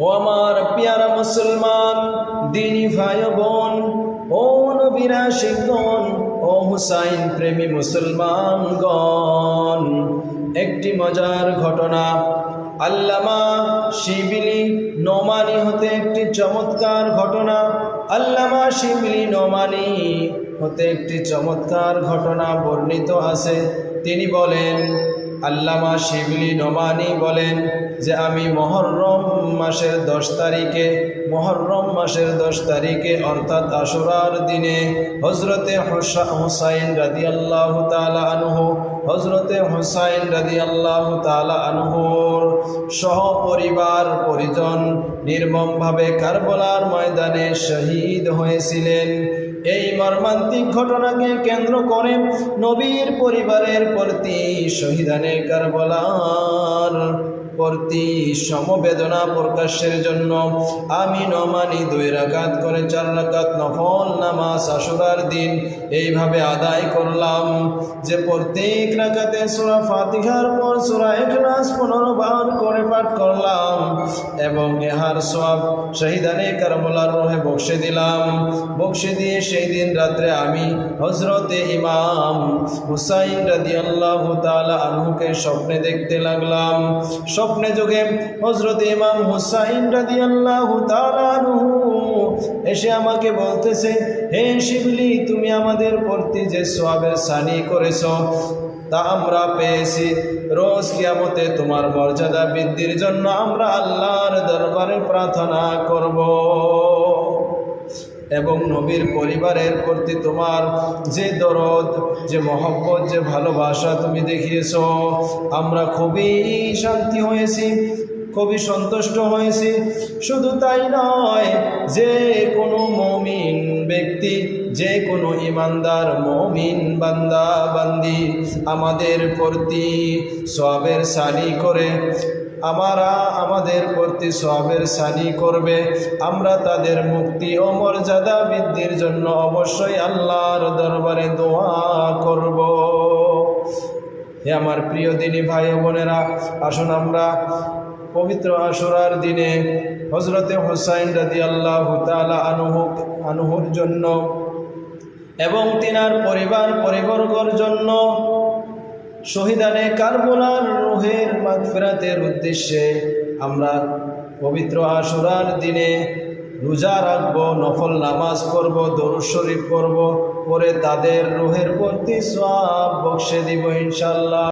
ও আমার পিয়ারা মুসলমান, দিনী ভাই বোন ও নবীরা শিখগণ ও হুসাইন প্রেমী মুসলমান মুসলমানগণ। একটি মজার ঘটনা, আল্লামা শিবিলি নোমানি হতে একটি চমৎকার ঘটনা, আল্লামা শিবিলি নোমানি হতে একটি চমৎকার ঘটনা বর্ণিত আছে। তিনি বলেন আল্লামা শিবলি নোমানি বলেন যে আমি মহরম মাসের দশ তারিখে, মহরম মাসের দশ তারিখে, অর্থাৎ আশুরার দিনে হজরতে হুসাইন রাদি আল্লাহ তালা আনহু হজরতে হুসাইন রাদি আল্লাহ তালা আনহুর সহপরিবার পরিজন নির্মমভাবে কারবলার ময়দানে শহীদ হয়েছিলেন। এই মর্মান্তিক ঘটনাকে কেন্দ্র করে নবীর পরিবারের প্রতি শহীদানে কারবলার প্রতি সমবেদনা প্রকাশের জন্য আমি নমানি দুই রাকাত করে চার রাকাত নফল নামাজ আশুরার দিন এইভাবে আদায় করলাম যে প্রত্যেক রাকাতে সুরা ফাতিহার পর সুরা এখলাস পনেরো বার করে পাঠ করলাম এবং ইহার সব শহীদানে কারবলার রহে বক্সে দিলাম। বক্সে দিয়ে সেই দিন রাত্রে আমি হজরতে ইমাম হুসাইন রাদি আল্লাহ তালা আনহুকে স্বপ্নে দেখতে লাগলাম। স্বপ্নে যোগে হজরত ইমাম হুসাইন রাদি আল্লাহ তালা আনহু এসে আমাকে বলতেছে, হে শিবলি, তুমি আমাদের প্রতি যে সোয়াবের সানি করেছ, তা আমরা পেয়েছি। রোজ কিয়ামতে তোমার মর্যাদা বৃদ্ধির জন্য আমরা আল্লাহর দরবারে প্রার্থনা করব। এবং নবীর পরিবারের প্রতি তোমার যে দরদ, যে মহব্বত, যে ভালোবাসা তুমি দেখিয়েছ, আমরা খুবই শান্তি হয়েছি। খুবই সন্তুষ্ট হয়েছি। শুধু তাই নয়, যে কোনো মমিন ব্যক্তি, যে কোনো ইমানদার মমিন বান্দা, বান্দি আমাদের প্রতি সবের সানি করে। আমারা আমাদের প্রতি সবের সানি করবে। আমরা তাদের মুক্তি ও মর্যাদা বৃদ্ধির জন্য অবশ্যই আল্লাহর দরবারে দোয়া হে আমার প্রিয় দিনী ভাই বোনেরা, আসুন আমরা পবিত্র আশুরার দিনে হজরতে হোসাইন রাদি আল্লাহ তালা আনুহ, আনুহুর জন্য এবং তিনার পরিবার পরিবর্গর জন্য শহীদানে কারবলার রুহের মাগফিরাতের উদ্দেশ্যে আমরা পবিত্র আশুরার দিনে রোজা রাখব, নফল নামাজ পড়ব, দরুদ শরীফ পড়ব, পরে তাদের রুহের প্রতি সব বক্সে দিব ইনশাল্লাহ